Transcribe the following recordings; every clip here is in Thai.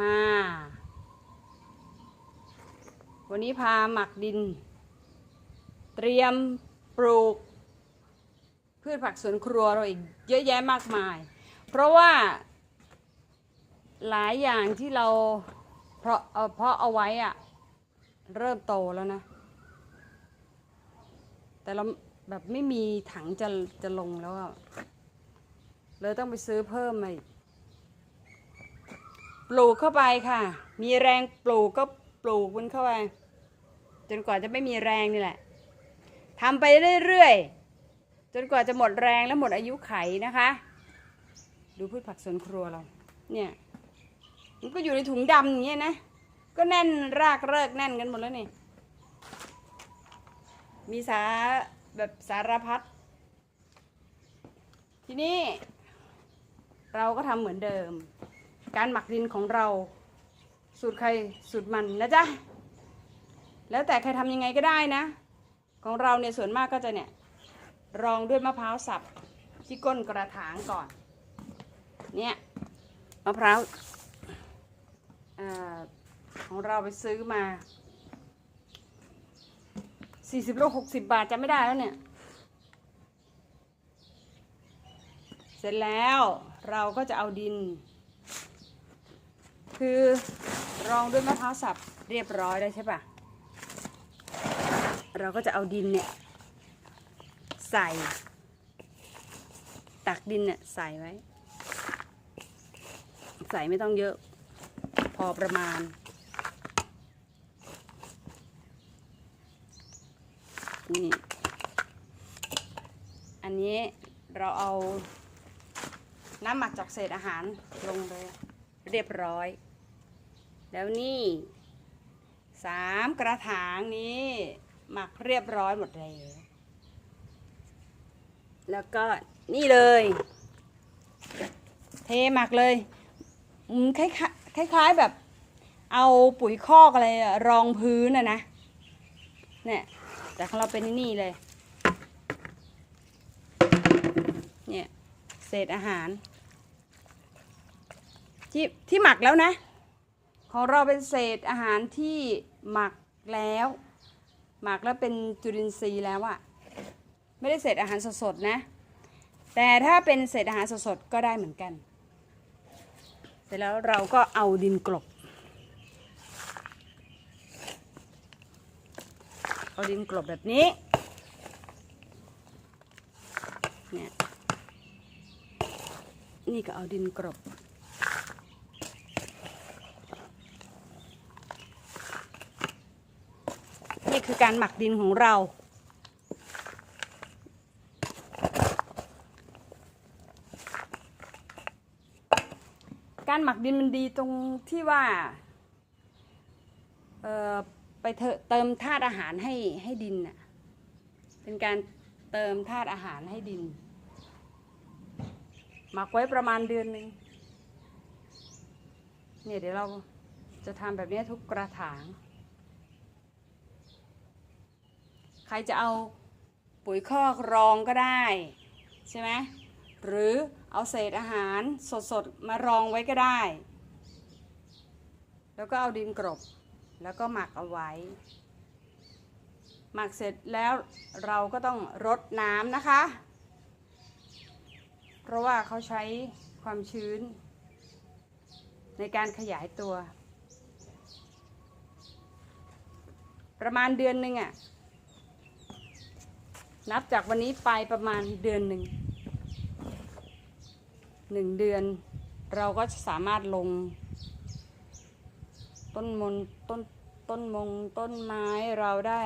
มา วันนี้พาหมักดิน เตรียมปลูก พืชผักสวนครัวเราอีกเยอะแยะมากมาย เพราะว่า หลายอย่างที่เราเพราะเอาเพราะเอาไว้อะเริ่มโตแล้วนะ แต่เราแบบไม่มีถังจะจะลงแล้วอะเลยต้องไปซื้อเพิ่มมาอีก ปลูกเข้าไปค่ะ มีแรงปลูกก็ปลูกมันเข้าไป จนกว่าจะไม่มีแรงนี่แหละทำไปเรื่อยๆ จนกว่าจะหมดแรงและหมดอายุไขนะคะ ดูพืชผักสวนครัวเรา เนี่ย มันก็อยู่ในถุงดำอย่างเงี้ยนะ ก็แน่นรากเริกแน่นกันหมดแล้วนี่ มีสาแบบสารพัด ทีนี้ เราก็ทำเหมือนเดิม การหมักดินของเรา สูตรใครสูตรมันนะจ๊ะแล้วแต่ใครทำยังไงก็ได้นะ ของเราเนี่ยส่วนมากก็จะเนี่ยรองด้วยมะพร้าวสับที่ก้นกระถางก่อน เนี่ยมะพร้าวอของเราไปซื้อมา 40โล60 บาทจะไม่ได้แล้วเนี่ย เสร็จแล้วเราก็จะเอาดิน คือรองด้วยมะพร้าวสับเรียบร้อยแล้วใช่ปะเราก็จะเอาดินเนี่ย ใส่ ตักดินเนี่ยใส่ไว้ ใส่ไม่ต้องเยอะ พอประมาณ นี่ อันนี้เราเอาน้ำหมักจากเศษอาหารลงเลย เรียบร้อย แล้วนี่สามกระถางนี้หมักเรียบร้อยหมดเลยแล้วก็นี่เลย เทหมักเลยคล้ายๆคล้ายแบบ เอาปุ๋ยคอกอะไรรองพื้นอะนะ เนี่ย แต่ของเราเป็นนี่เลย เนี่ยเศษอาหารที่ที่หมักแล้วนะ ของเราเป็นเศษอาหารที่หมักแล้ว หมักแล้วเป็นจุลินทรีย์แล้วอะไม่ได้เศษอาหารสดๆนะ แต่ถ้าเป็นเศษอาหารสดๆก็ได้เหมือนกัน เสร็จแล้วเราก็เอาดินกลบเอาดินกลบแบบนี้เนี่ยนี่ก็เอาดินกลบ คือการหมักดินของเรา การหมักดินมันดีตรงที่ว่าเอ่อไปเติมธาตุอาหารให้ให้ดินน่ะเป็นการเติมธาตุอาหารให้ดิน หมักไว้ประมาณเดือนหนึ่งเนี่ยเดี๋ยวเราจะทำแบบนี้ทุกกระถาง ใค รจะเอาปุ๋ยคอกรองก็ได้ ใช่ไหมหรือเอาเศษอาหารสดๆ มารองไว้ก็ได้ แล้วก็เอาดินกรบ แล้วก็หมักเอาไว้ หมักเสร็จแล้วเราก็ต้องรดน้ำนะคะ เพราะว่าเขาใช้ความชื้น ในการขยายตัว ประมาณเดือนหนึ่งอะ นับจากวันนี้ไปประมาณเดือนหนึ่งหนึ่งเดือน เราก็สามารถลง ต้นมนต้นต้นมงต้นไม้เราได้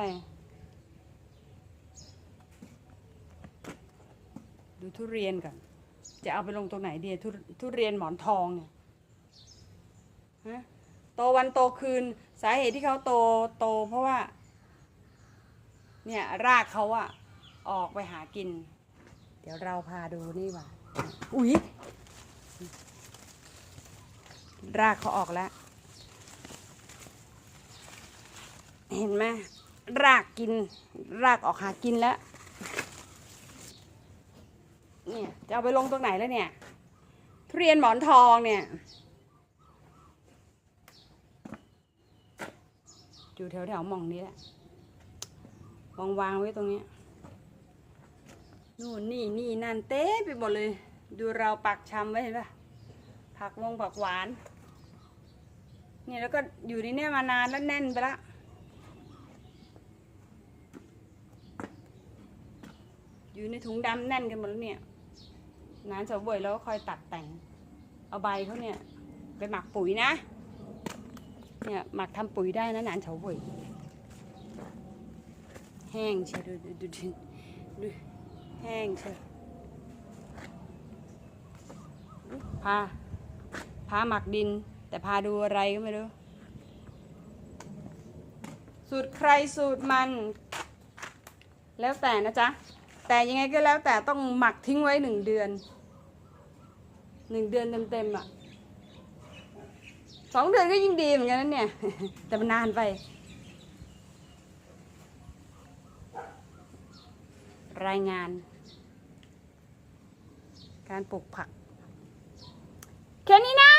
ดูทุเรียนก่อนจะเอาไปลงตรงไหนดีทุทุเรียนหมอนทองเนี่ยฮะโตวันโตคืนสาเหตุที่เขาโตโตเพราะว่า เนี่ยรากเขาอะ ออกไปหากิน เดี๋ยวเราพาดูนี่ว่าอุ๊ย รากเขาออกแล้ว เห็นไหมรากกิน รากออกหากินแล้ว เนี่ยจะเอาไปลงตรงไหนแล้วเนี่ย ทุเรียนหมอนทองเนี่ย อยู่แถวแถวๆหม่องนี้แหละวางวางๆไว้ตรงเนี้ย นู่นนี่นี่นั่นเต้ไปหมดเลย ดูเราปักชำไว้เห็นปะผักวงผักหวาน เนี่ยแล้วก็อยู่ในนี้มานานแล้วแน่นไปละอยู่ในถุงดำแน่นกันหมดแล้วเนี่ยนานเฉาบ่วยแล้วก็คอยตัดแต่ง เอาใบเขาเนี่ยไปหมักปุ๋ยนะ เนี่ยหมักทำปุ๋ยได้นะนานเฉาบ่วยแห้งเชียวดูดูดูดูดู แห้งเชียพา พาหมักดิน แต่พาดูอะไรก็ไม่รู้ สูตรใครสูตรมัน แล้วแต่นะจ๊ะ แต่ยังไงก็แล้วแต่ต้องหมักทิ้งไว้หนึ่งเดือน หนึ่งเดือนเต็มๆอะสองเดือนก็ยิ่งดีเหมือนกันนะเนี่ย แต่มันนานไป รายงาน การปลูกผัก แค่นี้นะ